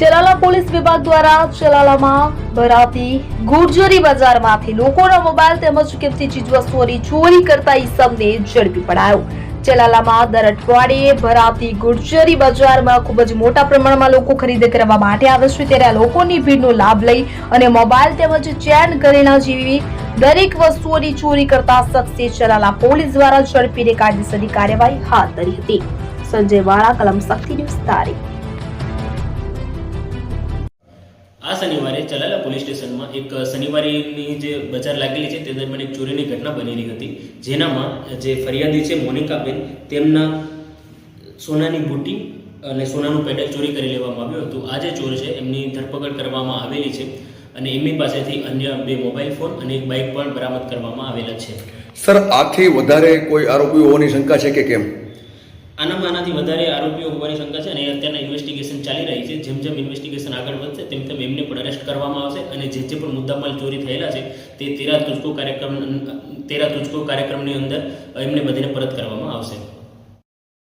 Chalala police વિભાગ દ્વારા ચલાલામાં ભરાતી ગુર્જરી બજારમાંથી લોકોના મોબાઈલ તેમજ કિંમતી ચીજવસ્તુઓની ચોરી કરતા ઈસમને ઝડપી પડાયો. ચલાલામાં દર અઠવાડિયે ભરાતી ગુર્જરી બજારમાં ખૂબ જ મોટા પ્રમાણમાં લોકો ખરીદી કરવા માટે આવે છે. ત્યારે આ લોકોની ભીડનો લાભ લઈ અને મોબાઈલ તેમજ ચેન ઘરેણા જેવી દરેક વસ્તુઓની ચોરી કરતા શખ્સે ચલાલા પોલીસ દ્વારા ઝડપીને કાયદેસરની કાર્યવાહી હાથ ધરી હતી. સંજય વાળા, કલમ શક્તિ ન્યૂઝ તારીખ. આ શનિવારે ચલાલા પોલીસ સ્ટેશનમાં એક શનિવારેની જે બજાર લાગેલી છે તે દરમિયાન એક ચોરીની ઘટના બનેલી હતી. જેનામાં જે ફરિયાદી છે મોનિકાબેન, તેમના સોનાની બુટી અને સોનાનું પેડલ ચોરી કરી લેવામાં આવ્યું હતું. આ જે ચોર છે, એમની ધરપકડ કરવામાં આવેલી છે અને એમની પાસેથી અન્ય બે મોબાઈલ ફોન અને એક બાઇક પણ બરામદ કરવામાં આવેલા છે. સર, આથી વધારે કોઈ આરોપીઓ હોવાની શંકા છે કે કેમ? આનામાં આનાથી વધારે આરોપીઓ હોવાની શંકા છે અને અત્યારના ઇન્વેસ્ટિગેશન ચાલી રહી છે. જેમ જેમ ઇન્વેસ્ટિગેશન આગળ વધશે, તેમ તેમ એમને પણ અરેસ્ટ કરવામાં આવશે અને જે જે પણ મુદ્દામાલ ચોરી થયેલા છે, તે તેરા તુજકો કાર્યક્રમ, તેરા તુજકો કાર્યક્રમની અંદર એમને બધીને પરત કરવામાં આવશે.